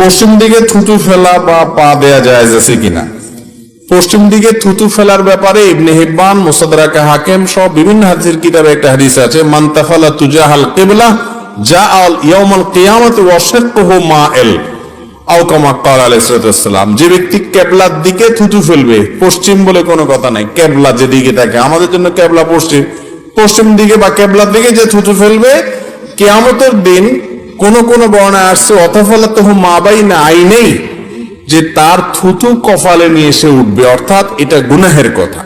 পশ্চিম দিকে থুতু ফেলা বা পা দেয়া যায় আছে কিনা? পশ্চিম দিকে থুতু ফেলার ব্যাপারে ইবনে হিব্বান, মুসাদরাকে হাকিম সহ বিভিন্ন হাদিসের কিতাবে একটা হাদিস আছে, মান তাফালা তুজাহাল কিবলা যা আল ইয়াউমাল কিয়ামত ওয়া শাক্কুহু মাইল। আও কামা ক্বাল আলাইহিস যে ব্যক্তি কেবলার দিকে থুতু ফেলবে, পশ্চিম বলে কোনো কথা নাই। কেবলা যেদিকে থাকে আমাদের জন্য কেবলা পশ্চিম। পশ্চিম দিকে বা কেবলার দিকে যে থুতু ফেলবে, কিয়ামতের দিন কোন কোন বর্ণায় আসছে অতফলা তো মা বাই না আই নেই যে তার থুতু কপালে নিয়ে এসে উঠবে, অর্থাৎ এটা গুনাহের কথা।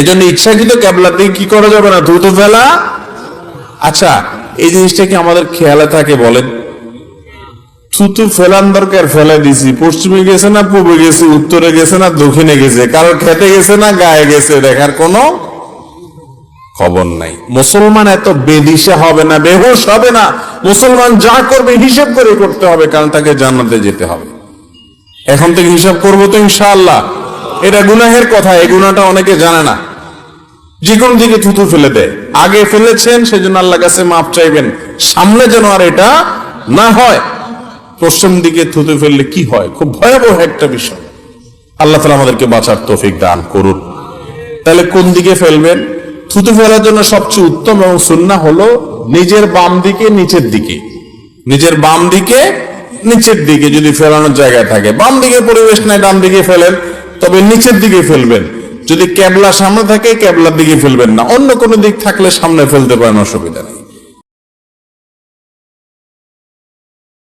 এজন্য ইচ্ছাকৃত ক্যাবলার দিকে কি করা যাবে না? থুতু ফেলা। আচ্ছা এই জিনিসটা কি আমাদের খেয়ালে থাকে বলেন? থুতু ফেলান দরকার, ফেলে দিছি। পশ্চিমে গেছে না, পূর্বে গেছে, উত্তরে গেছে না, দক্ষিণে গেছে? কারও খেতে গেছে না, গায়ে গেছে? দেখার কোনো খবর নাই। মুসলমান এত বেদিশা হবে না, বেহুশ হবে না। মুসলমান যা করবে, হিসেব করে করতে হবে, কারণ তাকে জান্নাতে যেতে হবে। এখন থেকে হিসাব করব তো ইনশাআল্লাহ। এটা গুনাহের কথা, এই গুনাহটা অনেকে জানে না। যে কোনো দিকে থুতু ফেলে দেয়। আগে ফেলেছেন, সেজন্য আল্লাহ কাছে মাপ চাইবেন। সামনে যেন আর এটা না হয়। পশ্চিম দিকে থুতু ফেললে কি হয়? খুব ভয়াবহ একটা বিষয়। আল্লাহ তালা আমাদেরকে বাঁচার তৌফিক দান করুন। তাহলে কোন দিকে ফেলবেন? থুতু ফেলার জন্য সবচেয়ে উত্তম এবং সুন্না হলো নিজের বাম দিকে, নিচের দিকে। নিজের বাম দিকে, নিচের দিকে যদি ফেলানোর জায়গা থাকে। বাম দিকে পরিবেশ নাই, ডান দিকে ফেলেন, তবে নিচের দিকে ফেলবেন। যদি ক্যাবলা সামনে থাকে, ক্যাবলার দিকে ফেলবেন না। অন্য কোনো দিক থাকলে সামনে ফেলতে পারেন, অসুবিধা নেই।